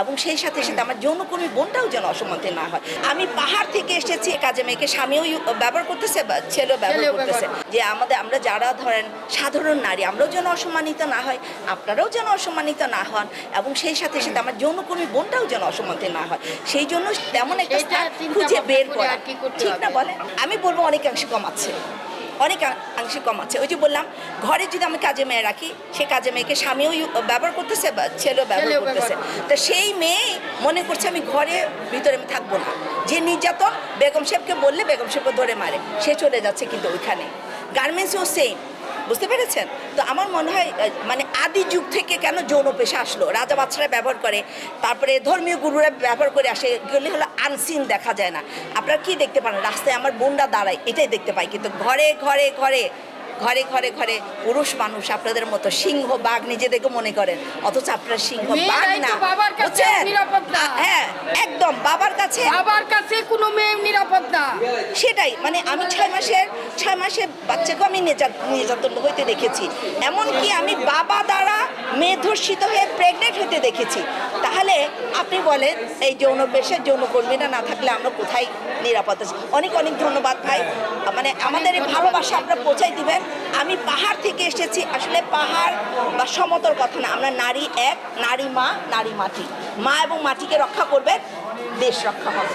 এবং সেই সাথে সাথে আমার যৌনকর্মী বোনটাও যেন অসম্মানিত না হয়। আমি পাহাড় থেকে এসেছি কাজে মেয়েকে স্বামীও ব্যবহার করতেছে বা ছেলেও ব্যবহার করতেছে। যে আমাদের আমরা যারা ধরেন সাধারণ নারী আমরাও যেন অসম্মানিত না হয় আপনারাও যেন অসম্মানিত না হন এবং সেই সাথে সাথে আমার যৌনকর্মী বোনটাও যেন অসম্মানিত না হয়। সেই জন্য তেমন একটা খুঁজে বের করে ঠিক না? বলেন? আমি বলব অনেকাংশে কমাচ্ছে অনেক অংশে কমাচ্ছে ওই যে বললাম ঘরে যদি আমি কাজে মেয়ে রাখি সে কাজে মেয়েকে স্বামীও ব্যবহার করতেছে বা ছেলেও ব্যবহার করতেছে। তো সেই মেয়ে মনে করছে আমি ঘরে ভিতরে আমি থাকব না। যে নির্যাতন বেগম সাহেবকে বললে বেগম সাহেবকে ধরে মারে। সে চলে যাচ্ছে কিন্তু ওইখানে। গার্মেন্টসও সেম বুঝতে পেরেছেন? তো আমার মনে হয় মানে আদি যুগ থেকে কেন যৌন পেশা আসলো? রাজা বাচ্চারা ব্যবহার করে তারপরে ধর্মীয় গুরুরা ব্যবহার করে আসে এগুলি হলো আনসিন দেখা যায় না। আপনারা কি দেখতে পান রাস্তায় আমার বোনরা দাঁড়ায় এটাই দেখতে পাই। কিন্তু ঘরে ঘরে ঘরে ঘরে ঘরে ঘরে পুরুষ মানুষ আপনাদের মতো সিংহ বাঘ নিজেদেরকে মনে করেন। অথচ আপনার সিংহ বাঘ না। হ্যাঁ একদম বাবার কাছে বাবার কাছে কোনো মেয়ে নিরাপদ না। সেটাই মানে আমি ছয় মাসের ছয় মাসের বাচ্চাকে আমি নির্যা- নির্যাতন হইতে দেখেছি। এমনকি আমি বাবা দ্বারা মেয়ে ধর্ষিত হয়ে প্রেগনেন্ট হতে দেখেছি। তাহলে আপনি বলেন এই যৌন পেশার যৌন কর্মীরা না থাকলে আমরা কোথায় নিরাপদ আছি? অনেক অনেক ধন্যবাদ ভাই। মানে আমাদের এই ভালোবাসা আপনারা পৌঁছাই দিবেন। আমি পাহাড় থেকে এসেছি আসলে পাহাড় বা সমতল কথা না। আমরা নারী এক নারী মা নারী মাটি। মা এবং মাটিকে রক্ষা করবেন দেশ রক্ষা হবে।